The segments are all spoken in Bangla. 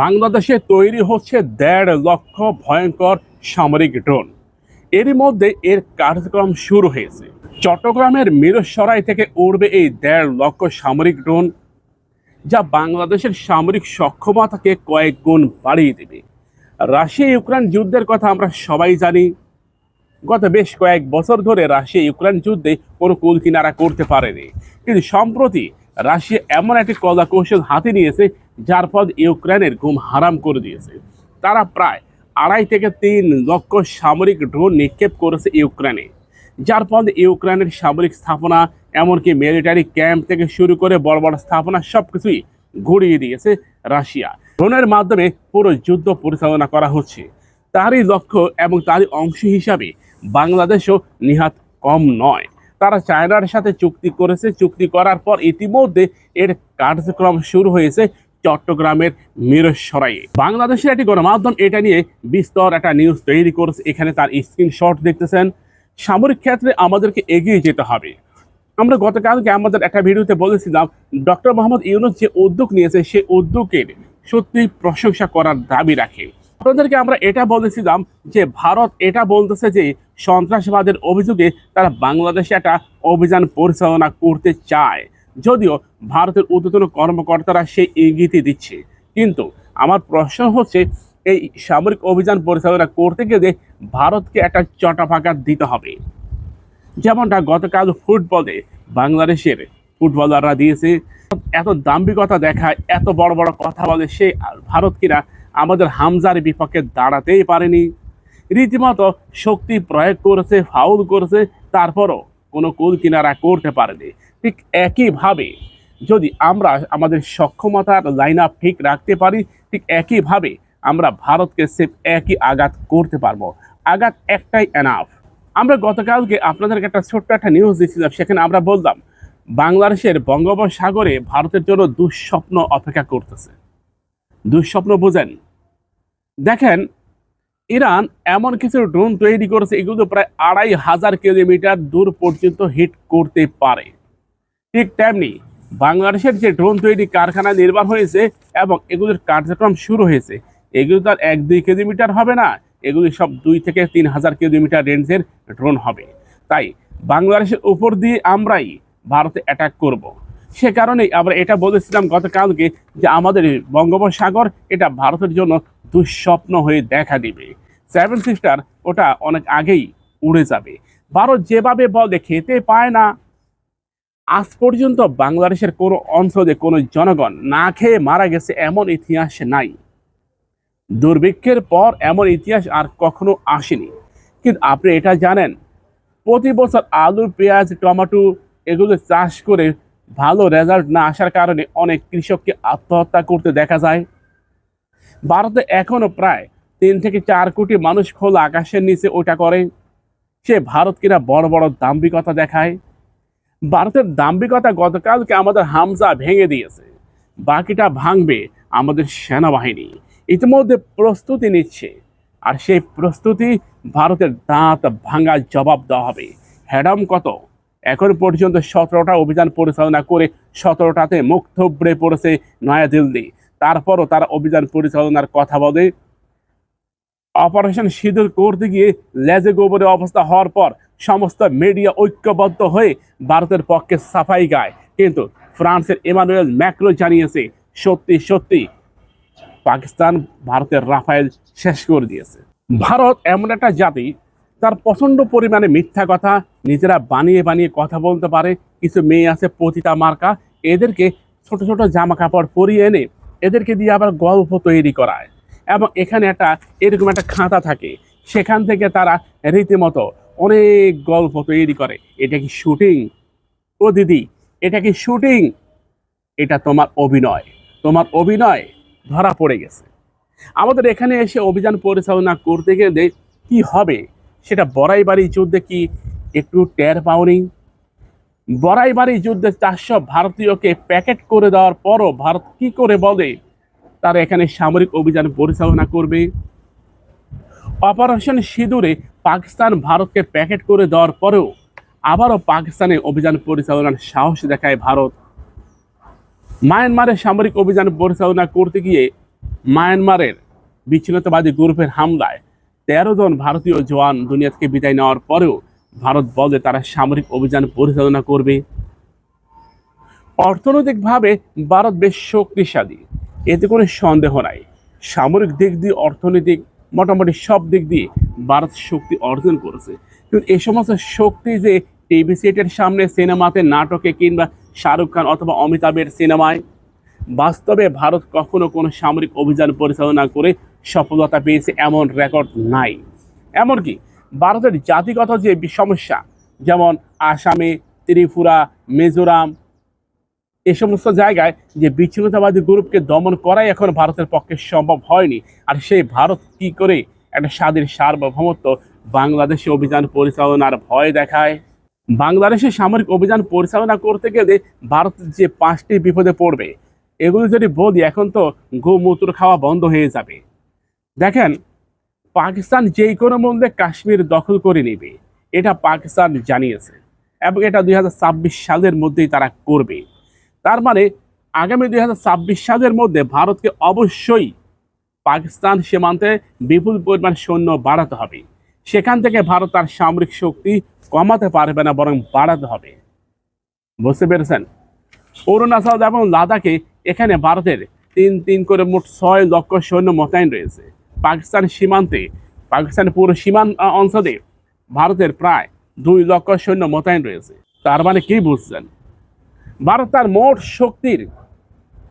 বাংলাদেশে তৈরি হচ্ছে দেড় লক্ষ ভয়ঙ্কর সামরিক ড্রোন। এরই মধ্যে এর কার্যক্রম শুরু হয়েছে। চট্টগ্রামের মিরসরাই থেকে উড়বে এই দেড় লক্ষ সামরিক ড্রোন, যা বাংলাদেশের সামরিক সক্ষমতাকে কয়েক গুণ বাড়িয়ে দেবে। রাশিয়া ইউক্রেন যুদ্ধের কথা আমরা সবাই জানি। গত বেশ কয়েক বছর ধরে রাশিয়া ইউক্রেন যুদ্ধে কোনো কুল কিনারা করতে পারেনি। কিন্তু সম্প্রতি রাশিয়া এমন একটি কলা কৌশল হাতে নিয়েছে যার ফল ইউক্রেনের ঘুম হারাম করে দিয়েছে। তারা প্রায় আড়াই থেকে তিন লক্ষ সামরিক ড্রোন নিক্ষেপ করেছে ইউক্রেনে। যার ফলে ইউক্রেনের সামরিক স্থাপনা, এমনকি মিলিটারি ক্যাম্প থেকে শুরু করে বড় বড় স্থাপনা সব কিছুই ঘুরিয়ে দিয়েছে রাশিয়া। ড্রোনের মাধ্যমে পুরো যুদ্ধ পরিচালনা করা হচ্ছে। তারই লক্ষ্য এবং তারই অংশ হিসাবে বাংলাদেশও নিহাত কম নয়। তারা চায়নার সাথে চুক্তি করেছে। চুক্তি করার পর ইতিমধ্যে এর কার্যক্রম শুরু হয়েছে চট্টগ্রামের মিরসরাইয়ে। বাংলাদেশের একটি গণমাধ্যম এটা নিয়ে বিস্তর একটা নিউজ তৈরি করেছে। এখানে তার স্ক্রিনশট দেখতেছেন। সামরিক ক্ষেত্রে আমাদেরকে এগিয়ে যেতে হবে। আমরা গতকালকে আমাদের একটা ভিডিওতে বলেছিলাম, ডক্টর মোহাম্মদ ইউনুস যে উদ্যোগ নিয়েছে সেই উদ্যোগের সত্যি প্রশংসা করার দাবি রাখে। আপনাদেরকে আমরা এটা বলেছিলাম যে ভারত এটা বলতেছে যে সন্ত্রাসবাদের অভিযোগে তারা বাংলাদেশে একটা অভিযান পরিচালনা করতে চায়। যদিও ভারতের ঊর্ধ্বতন কর্মকর্তারা সেই ইঙ্গিতই দিচ্ছে। কিন্তু আমার প্রশ্ন হচ্ছে, এই সামরিক অভিযান পরিচালনা করতে গেলে ভারতকে একটা চটাফাকা দিতে হবে। যেমনটা গতকাল ফুটবলে বাংলাদেশের ফুটবলাররা দিয়েছে, এত দাম্ভিকতা দেখায় এত বড় বড় কথা বলে সে ভারত কিনা আমাদের হামজার বিপক্ষে দাঁড়াতেই পারেনি। রীতিমতো শক্তি প্রয়োগ করেছে, ফাউল করেছে, তারপরও কোনো কুল কিনারা করতে পারেনি। ঠিক একইভাবে যদি আমরা আমাদের সক্ষমতার লাইন আপ ঠিক রাখতে পারি, ঠিক একইভাবে আমরা ভারতকে সেফ একই আঘাত করতে পারব। আঘাত একটাই এনাফ আমরা গতকালকে আপনাদেরকে একটা ছোট্ট একটা নিউজ দিয়েছিলাম, সেখানে আমরা বললাম, বাংলাদেশের বঙ্গোপসাগরে ভারতের জন্য দুঃস্বপ্ন অপেক্ষা করতেছে। দুঃস্বপ্ন বোঝেন। দেখেন, ইরান এমন কিছু ড্রোন তৈরি করেছে, এগুলো প্রায় আড়াই হাজার কিলোমিটার দূর পর্যন্ত হিট করতে পারে। ঠিক তেমনি বাংলাদেশের যে ড্রোন তৈরি কারখানা নির্মাণ হয়েছে এবং এগুলোর কার্যক্রম শুরু হয়েছে, এগুলো তো আর এক দুই কিলোমিটার হবে না, এগুলি সব দুই থেকে তিন হাজার কিলোমিটার রেঞ্জের ড্রোন হবে। তাই বাংলাদেশের উপর দিয়ে আমরাই ভারতে অ্যাটাক করব। সে কারণেই আমরা এটা বলেছিলাম গতকালকে যে আমাদের বঙ্গোপসাগর এটা ভারতের জন্য দুঃস্বপ্ন হয়ে দেখা দিবে। সেভেন সিস্টার ওটা অনেক আগেই উড়ে যাবে। ভারত যেভাবে বলে খেতে পায় না আজ পর্যন্ত বাংলাদেশের কোনো অঞ্চলে কোনো জনগণ না খেয়ে মারা গেছে এমন ইতিহাস নাই। দুর্ভিক্ষের পর এমন ইতিহাস আর কখনো আসেনি। কিন্তু আপনি এটা জানেন, প্রতি বছর আলু, পেঁয়াজ, টমেটো এগুলো চাষ করে ভালো রেজাল্ট না আসার কারণে অনেক কৃষককে আত্মহত্যা করতে দেখা যায়। ভারতে এখনও প্রায় তিন থেকে চার কোটি মানুষ খোলা আকাশের নিচে ওটা করে। সে ভারত কিনা বড় বড় দাম্ভিকতা দেখায়। ভারতের দাম্ভিকতা গতকালকে আমাদের হামজা ভেঙে দিয়েছে। বাকিটা ভাঙবে আমাদের সেনাবাহিনী। ইতিমধ্যে প্রস্তুতি নিচ্ছে। আর সেই প্রস্তুতি ভারতের দাঁত ভাঙা জবাব দেওয়া হবে। হ্যাডাম কত? এখন পর্যন্ত সতেরোটা অভিযান পরিচালনা করে সতেরোটাতে মুখ থুবড়ে পড়েছে নয়াদিল্লি। তারপরও তারা অভিযান পরিচালনার কথা বলে অপারেশন সিঁদুর করতে গিয়ে লেজে গোবরে অবস্থা হওয়ার পর সমস্ত মিডিয়া ঐক্যবদ্ধ হয়ে ভারতের পক্ষে সাফাই গায়। কিন্তু ফ্রান্সের ইমানুয়েল ম্যাক্রো জানিয়েছে, সত্যি সত্যি, পাকিস্তান ভারতের রাফায়েল শেষ করে দিয়েছে। ভারত এমন একটা জাতি, তার প্রচণ্ড পরিমাণে মিথ্যা কথা, নিজেরা বানিয়ে বানিয়ে কথা বলতে পারে, কিছু মেয়ে আছে পতিতা মার্কা, এদেরকে ছোট ছোট জামা কাপড় পরিয়ে এনে এদেরকে দিয়ে আবার গল্প তৈরি করায়। এবং এখানে একটা এরকম একটা খাতা থাকে। সেখান থেকে তারা রীতিমতো অনেক গল্প তৈরি করে। এটা কি শুটিং? ও দিদি, এটা কি শুটিং? এটা তোমার অভিনয়। তোমার অভিনয় ধরা পড়ে গেছে। আমাদের এখানে এসে অভিযান পরিচালনা করতে গেলে কি হবে? সেটা বড়াইবাড়ি যুদ্ধে কি একটু টের পাওনি? বড়াইবাড়ি যুদ্ধে চারশো ভারতীয়কে প্যাকেট করে দেওয়ার পরও ভারত কি করে বলে? তারা এখানে সামরিক অভিযান পরিচালনা করবে। অপারেশন সিঁদুরে পাকিস্তান ভারতকে প্যাকেট করে দেওয়ার পরেও আবারও পাকিস্তানে অভিযান পরিচালনার সাহস দেখায় ভারত। মায়ানমারে সামরিক অভিযান পরিচালনা করতে গিয়ে মায়ানমারের বিচ্ছিন্নতাবাদী গ্রুপের হামলায় তেরো জন ভারতীয় জওয়ান দুনিয়া থেকে বিদায় নেওয়ার পরেও ভারত বলে তারা সামরিক অভিযান পরিচালনা করবে। অর্থনৈতিকভাবে ভারত বেশ শক্তিশালী। এতে কোনো সন্দেহ নাই। সামরিক দিক দিয়ে, অর্থনৈতিক, মোটামুটি সব দিক দিয়ে ভারত শক্তি অর্জন করেছে। কিন্তু এই সমস্ত শক্তি যে টিভি সেটের সামনে সিনেমাতে নাটকে কিংবা শাহরুখ খান অথবা অমিতাভের সিনেমায়, বাস্তবে ভারত কখনো কোনো সামরিক অভিযান পরিচালনা করে সফলতা পেয়েছে এমন রেকর্ড নাই। এমনকি ভারতের জাতিগত যে সমস্যা, যেমন আসামে, ত্রিপুরা, মিজোরাম এ সমস্ত জায়গায় যে বিচ্ছিন্নতাবাদী গ্রুপকে দমন করাই এখন ভারতের পক্ষে সম্ভব হয়নি। আর সেই ভারত কি করে একটা স্বাধীন সার্বভৌমত্ব বাংলাদেশে অভিযান পরিচালনার ভয় দেখায়? বাংলাদেশে সামরিক অভিযান পরিচালনা করতে গেলে ভারত যে পাঁচটি বিপদে পড়বে, এগুলো যদি বলি, এখন তো গোমূত্র খাওয়া বন্ধ হয়ে যাবে। দেখেন, পাকিস্তান যেই কোনো মূল্যে কাশ্মীর দখল করে নেবে, এটা পাকিস্তান জানিয়েছে এবং এটা দু হাজার ছাব্বিশ সালের মধ্যেই তারা করবে। তার মানে আগামী দুই হাজার ছাব্বিশ সালের মধ্যে ভারতকে অবশ্যই পাকিস্তান সীমান্তে বিপুল পরিমাণ সৈন্য বাড়াতে হবে। সেখান থেকে ভারত তার সামরিক শক্তি কমাতে পারবে না, বরং বাড়াতে হবে। বুঝতে পেরেছেন? অরুণাচল এবং লাদাখে এখানে ভারতের তিন তিন করে মোট ছয় লক্ষ সৈন্য মোতায়েন রয়েছে। পাকিস্তান সীমান্তে পাকিস্তানের পুরো সীমান অঞ্চলে ভারতের প্রায় দুই লক্ষ সৈন্য মোতায়েন রয়েছে। তার মানে কি বুঝছেন? ভারত তার মোট শক্তির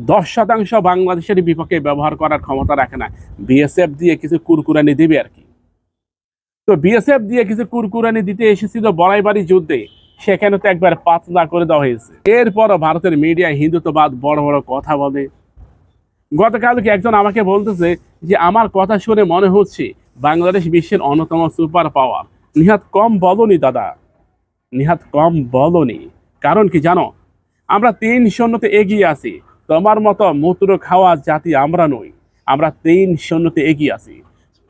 দশ শতাংশ বাংলাদেশের বিপক্ষে ব্যবহার করার ক্ষমতা রাখে না। বিএসএফ দিয়ে কিছু কুরকুরানি দিবে আর কি। তো বিএসএফ দিয়ে কিছু কুরকুরানি দিতে এসেছিল বড়াইবাড়ি যুদ্ধে। সেখানে তো একবার পাতলা করে দেওয়া হয়েছে। এরপরও ভারতের মিডিয়া হিন্দুত্ববাদ বড় বড় কথা বলে। গতকালকে একজন আমাকে বলতেছে যে, আমার কথা শুনে মনে হচ্ছে বাংলাদেশ বিশ্বের অন্যতম সুপার পাওয়ার। নিহাত কম বলনি দাদা। নিহাত কম বলনি। কারণ কি জানো আমরা তিন শূন্যতে এগিয়ে আছি। তোমার মতো মূত্র খাওয়া জাতি আমরা নই। আমরা তিন শূন্যতে এগিয়ে আছি।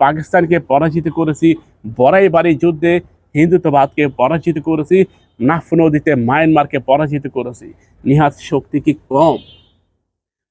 পাকিস্তানকে পরাজিত করেছি বড়াই বাড়ি যুদ্ধে, হিন্দুত্ববাদকে পরাজিত করেছি, নাফ নদীতে মায়ানমারকে পরাজিত করেছি। নিহাত শক্তি কি কম?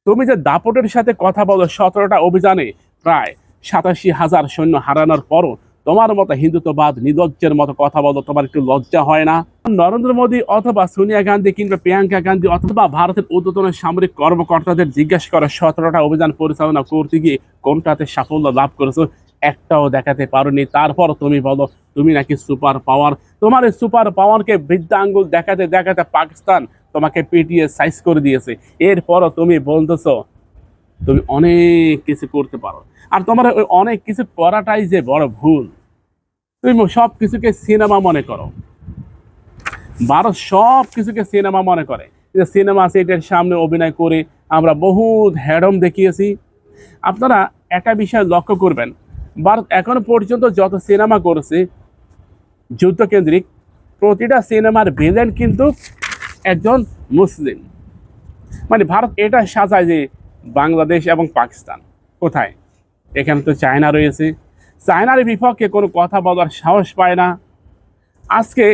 তুমি যে দাপটের সাথে কথা বলো, সতেরোটা অভিযানে প্রায় সাতাশি হাজার সৈন্য হারানোর পরও তোমার মতো হিন্দুত্ববাদ নির্লজ্জের মতো কথা বলো তোমার একটু লজ্জা হয় না? নরেন্দ্র মোদী অথবা সোনিয়া গান্ধী কিংবা প্রিয়াঙ্কা গান্ধী অথবা ভারতের ঊর্ধ্বতন সামরিক কর্মকর্তাদের জিজ্ঞাসা করো সতেরোটা অভিযান পরিচালনা করতে গিয়ে কোনটাতে সাফল্য লাভ করেছ? একটাও দেখাতে পারোনি। তারপর তুমি বলো, তুমি নাকি সুপার পাওয়ার? তোমার এই সুপার পাওয়ারকে বৃদ্ধা আঙ্গুল দেখাতে দেখাতে পাকিস্তান তোমাকে পিটিয়ে সাইজ করে দিয়েছে। এরপরও তুমি বলতেছো, তুমি অনেক কিছু করতে পারো। আর তোমার ওই অনেক কিছু করাটাই যে বড় ভুল। তুমি সব কিছুকে সিনেমা মনে করো। ভারত সব কিছুকে সিনেমা মনে করে। যে সিনেমা সেটের সামনে অভিনয় করে আমরা বহুত হ্যাডম দেখিয়েছি। আপনারা একটা বিষয় লক্ষ্য করবেন, ভারত এখনও পর্যন্ত যত সিনেমা করেছে, যুদ্ধকেন্দ্রিক, প্রতিটা সিনেমার ভিলেন কিন্তু একজন মুসলিম। মানে ভারত এটা সাজায় যে বাংলাদেশ এবং পাকিস্তান কোথায়? এখানে তো চায়না রয়েছে। চায়নার বিপক্ষে কোনো কথা বলার সাহস পায় না। আজকে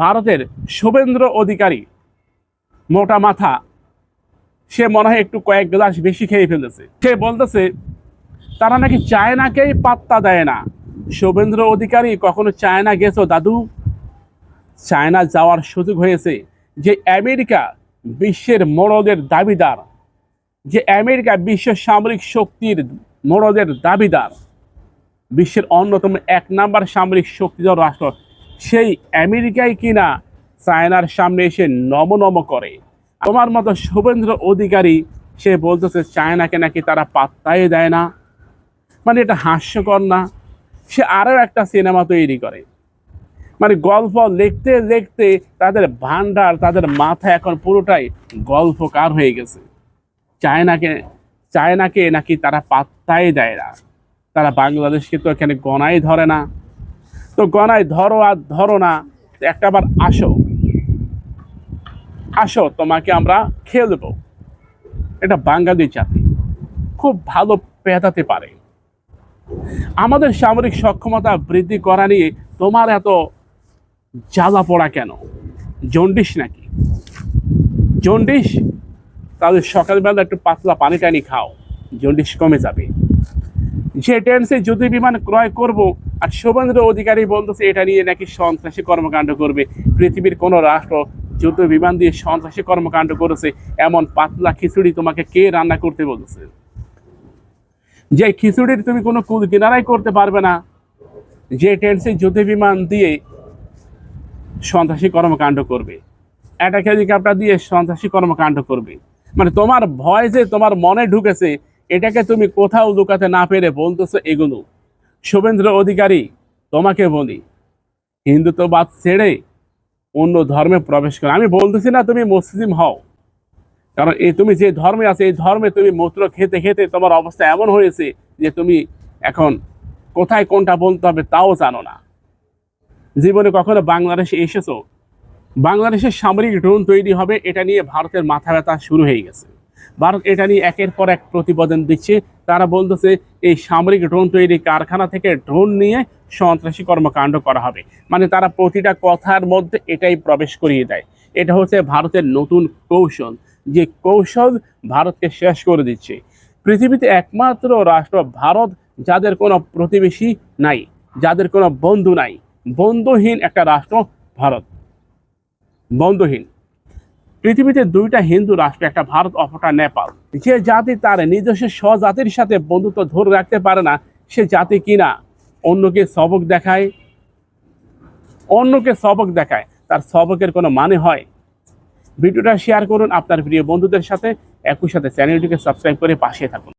ভারতের শুভেন্দ্র অধিকারী মোটা মাথা, সে মনে হয় একটু কয়েক গ্লাস বেশি খেয়ে ফেলেছে। সে বলতেছে, তারা নাকি চায়নাকেই পাত্তা দেয় না। শুভেন্দ্র অধিকারী, কখনো চায়না গেছো দাদু? চায়না যাওয়ার সুযোগ হয়েছে যে আমেরিকা বিশ্বের মোড়লের দাবিদার, যে আমেরিকা বিশ্ব সামরিক শক্তির মোড়লের দাবিদার, বিশ্বের অন্যতম এক নাম্বার সামরিক শক্তিধর রাষ্ট্র। সেই আমেরিকাই কিনা চায়নার সামনে এসে নম নম করে। তোমার মতো শুভেন্দ্র অধিকারী, সে বলতেছে চায়নাকে নাকি তারা পাত্তাই দেয় না। মানে এটা হাস্যকর না। সে আরও একটা সিনেমা তৈরি করে। মানে গল্প লিখতে লিখতে তাদের ভান্ডার তাদের মাথা এখন পুরোটাই গল্পকার হয়ে গেছে। চায়নাকে চায়নাকে নাকি তারা পাত্তাই দেয় না। তারা বাংলাদেশকে তো এখানে গনাই ধরে না। তো গনায় ধরো আর ধরো না, একটাবার আসো। আসো, তোমাকে আমরা খেয়ে দেবো এটা বাঙালি জাতি। খুব ভালো পেটাতে পারে। আমাদের সামরিক সক্ষমতা বৃদ্ধি করা নিয়ে তোমার এত জ্বালা পড়া কেন? জন্ডিস নাকি? জন্ডিস তাহলে সকালবেলা একটু পাতলা পানি টানি খাও, জন্ডিস কমে যাবে। যে টেন্সে যুদ্ধ বিমান ক্রয় করব, আর শুভেন্দ্র অধিকারী বলতেছে এটা নিয়ে নাকি সন্ত্রাসী কর্মকাণ্ড করবে। পৃথিবীর কোনো রাষ্ট্র যুদ্ধ বিমান দিয়ে সন্ত্রাসী কর্মকাণ্ড করেছে, এমন পাতলা খিচুড়ি তোমাকে কে রান্না করতে বলেছে যে খিচুড়ির তুমি কোনো কুল কিনারাই করতে পারবে না। যে টেন্সে যুদ্ধ বিমান দিয়ে সন্ত্রাসী কর্মকাণ্ড করবে। অ্যাটাক হেলিকপ্টার দিয়ে সন্ত্রাসী কর্মকাণ্ড করবে। মানে তোমার ভয় যে তোমার মনে ঢুকেছে, এটাকে তুমি কোথাও লুকাতে না পেরে বলতেছো এগুলো। শুভেন্দ্র অধিকারী, তোমাকে বলি, হিন্দুত্ববাদ ছেড়ে অন্য ধর্মে প্রবেশ করো। আমি বলতেছি না তুমি মুসলিম হও, কারণ এই তুমি যে ধর্মে আছে, এই ধর্মে তুমি মূত্র খেতে খেতে তোমার অবস্থা এমন হয়েছে যে তুমি এখন কোথায় কোনটা বলতে হবে তাও জানো না। জীবনে কখনো বাংলাদেশে এসেছ বাংলাদেশের সামরিক ড্রোন তৈরি হবে, এটা নিয়ে ভারতের মাথা ব্যথা শুরু হয়ে গেছে। ভারত এটা নিয়ে একের পর এক প্রতিবেদন দিচ্ছে। তারা বলতেছে, এই সামরিক ড্রোন তৈরি কারখানা থেকে ড্রোন নিয়ে সন্ত্রাসী কর্মকাণ্ড করা হবে। মানে তারা প্রতিটা কথার মধ্যে এটাই প্রবেশ করিয়ে দেয়। এটা হচ্ছে ভারতের নতুন কৌশল। যে কৌশল ভারতকে শেষ করে দিচ্ছে। পৃথিবীতে একমাত্র রাষ্ট্র ভারত, যাদের কোনো প্রতিবেশী নাই, যাদের কোনো বন্ধু নাই। বন্ধুহীন একটা রাষ্ট্র ভারত। বন্ধুহীন। পৃথিবীতে দুইটা হিন্দু রাষ্ট্র, একটা ভারত, অপরটা নেপাল। যে জাতি তার নিজস্ব স্বজাতির সাথে বন্ধুত্ব ধরে রাখতে পারে না, সে জাতি কিনা? অন্যকে সবক দেখায়। অন্যকে সবক দেখায়। তার সবকের কোনো মানে হয়? ভিডিওটা শেয়ার করুন আপনার প্রিয় বন্ধুদের সাথে। একই সাথে চ্যানেলটিকে সাবস্ক্রাইব করে পাশে থাকুন।